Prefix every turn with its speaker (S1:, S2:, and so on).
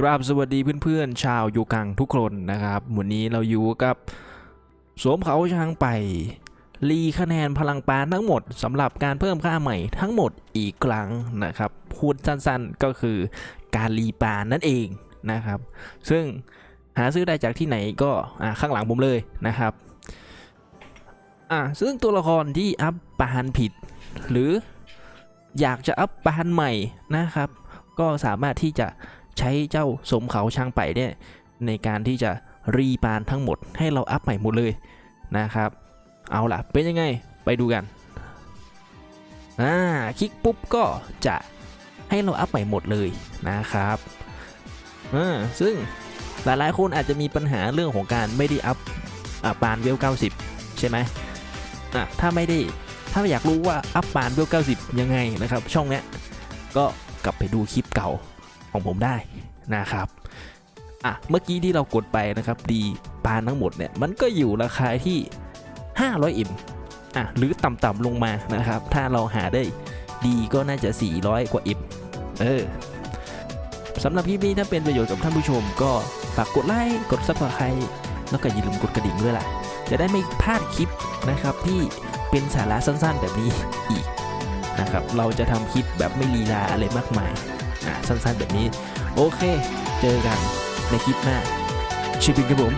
S1: กราบสวัสดีเพื่อนๆ ชาวยูกังทุกคนนะครับวันนี้เราอยู่กับสวมเขาช้างไป รีคะแนนพลังปานทั้งหมดสำหรับการเพิ่มค่าใหม่ทั้งหมดอีกครั้งนะครับพูดสั้นๆก็คือการรีปานนั่นเองนะครับ ซึ่งหาซื้อได้จากที่ไหนก็ข้างหลังผมเลยนะครับอ่าซึ่งตัวละครที่อัพปานผิด หรืออยากจะอัพปานใหม่นะครับ ก็สามารถที่จะ ใช้เจ้าสมเขาช่างไปเนี่ยในการที่จะรีปานทั้งหมดให้เราอัพใหม่หมดเลยนะครับ เอาล่ะ เป็นยังไงไปดูกันอ่าคลิกปุ๊บก็จะให้เราอัพใหม่หมดเลยนะครับอ่าซึ่งหลายๆคนอาจจะมีปัญหาเรื่องของการไม่ได้อัพอ่าปานเวล 90 ใช่ไหมอะถ้าไม่ได้ถ้าอยากรู้ว่าอัพปานเวล 90 ยังไงนะครับ ช่องเนี้ยก็กลับไปดูคลิปเก่า ของผมได้นะครับอะเมื่อกี้ที่เรากดไปนะครับดีปานทั้งหมดเนี่ยมันก็อยู่ราคาที่ 500 m อะหรือต่ำๆลงมานะครับ ถ้าเราหาได้ดีก็น่าจะ 400 กว่า m เออสำหรับคลิปนี้ถ้าเป็นประโยชน์กับท่านผู้ชม ก็ฝากกดไลค์กดซับสไครต์แล้วก็อย่าลืมกดกระดิ่งด้วยล่ะ จะได้ไม่พลาดคลิปนะครับที่เป็นสาระสั้นๆแบบนี้อีกนะครับเราจะทำคลิปแบบไม่ลีลาอะไรมากมาย อ่าสั้นๆแบบนี้ โอเค เจอกันในคลิปหน้าชิบิ้งครับผม